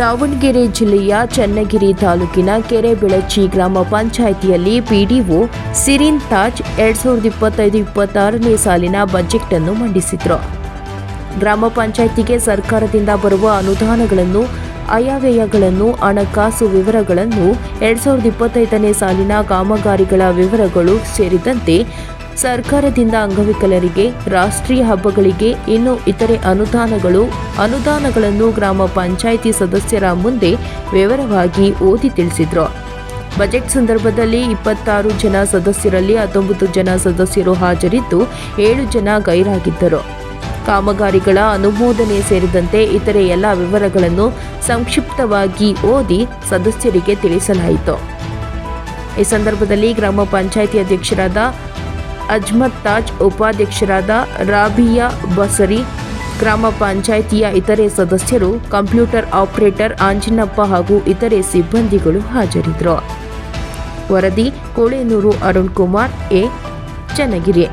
ದಾವಣಗೆರೆ ಜಿಲ್ಲೆಯ ಚನ್ನಗಿರಿ ತಾಲೂಕಿನ ಕೆರೆಬೆಳಚಿ ಗ್ರಾಮ ಪಂಚಾಯಿತಿಯಲ್ಲಿ ಪಿಡಿಒ ಸಿರಿನ್ ತಾಜ್ ಎರಡ್ ಸಾವಿರದ ಇಪ್ಪತ್ತೈದು ಇಪ್ಪತ್ತಾರನೇ ಸಾಲಿನ ಬಜೆಟ್ ಅನ್ನು ಮಂಡಿಸಿದ್ರು. ಗ್ರಾಮ ಪಂಚಾಯಿತಿಗೆ ಸರ್ಕಾರದಿಂದ ಬರುವ ಅನುದಾನಗಳನ್ನು, ಆಯವ್ಯಯಗಳನ್ನು, ಹಣಕಾಸು ವಿವರಗಳನ್ನು ಎರಡ್ ಸಾವಿರದ ಇಪ್ಪತ್ತೈದನೇ ಸಾಲಿನ ಕಾಮಗಾರಿಗಳ ವಿವರಗಳು ಸೇರಿದಂತೆ ಸರ್ಕಾರದಿಂದ ಅಂಗವಿಕಲರಿಗೆ, ರಾಷ್ಟ್ರೀಯ ಹಬ್ಬಗಳಿಗೆ, ಇನ್ನು ಇತರೆ ಅನುದಾನಗಳು, ಅನುದಾನಗಳನ್ನು ಗ್ರಾಮ ಪಂಚಾಯಿತಿ ಸದಸ್ಯರ ಮುಂದೆ ವಿವರವಾಗಿ ಓದಿ ತಿಳಿಸಿದರು. ಬಜೆಟ್ ಸಂದರ್ಭದಲ್ಲಿ ಇಪ್ಪತ್ತಾರು ಜನ ಸದಸ್ಯರಲ್ಲಿ ಹತ್ತೊಂಬತ್ತು ಜನ ಸದಸ್ಯರು ಹಾಜರಿದ್ದು, ಏಳು ಜನ ಗೈರಾಗಿದ್ದರು. ಕಾಮಗಾರಿಗಳ ಅನುಮೋದನೆ ಸೇರಿದಂತೆ ಇತರೆ ಎಲ್ಲ ವಿವರಗಳನ್ನು ಸಂಕ್ಷಿಪ್ತವಾಗಿ ಓದಿ ಸದಸ್ಯರಿಗೆ ತಿಳಿಸಲಾಯಿತು. ಈ ಸಂದರ್ಭದಲ್ಲಿ ಗ್ರಾಮ ಪಂಚಾಯಿತಿ ಅಧ್ಯಕ್ಷರಾದ ಅಜ್ಮತ್ ತಾಜ್, ಉಪಾಧ್ಯಕ್ಷರಾದ ರಾಬಿಯಾ ಬಸರಿ, ಗ್ರಾಮ ಪಂಚಾಯಿತಿಯ ಇತರೆ ಸದಸ್ಯರು, ಕಂಪ್ಯೂಟರ್ ಆಪರೇಟರ್ ಆಂಜಿನಪ್ಪ ಹಾಗೂ ಇತರೆ ಸಿಬ್ಬಂದಿಗಳು ಹಾಜರಿದ್ದರು. ವರದಿ, ಕೋಳೆನೂರು ಅರುಣ್ ಕುಮಾರ್, ಎ. ಚನ್ನಗಿರಿ.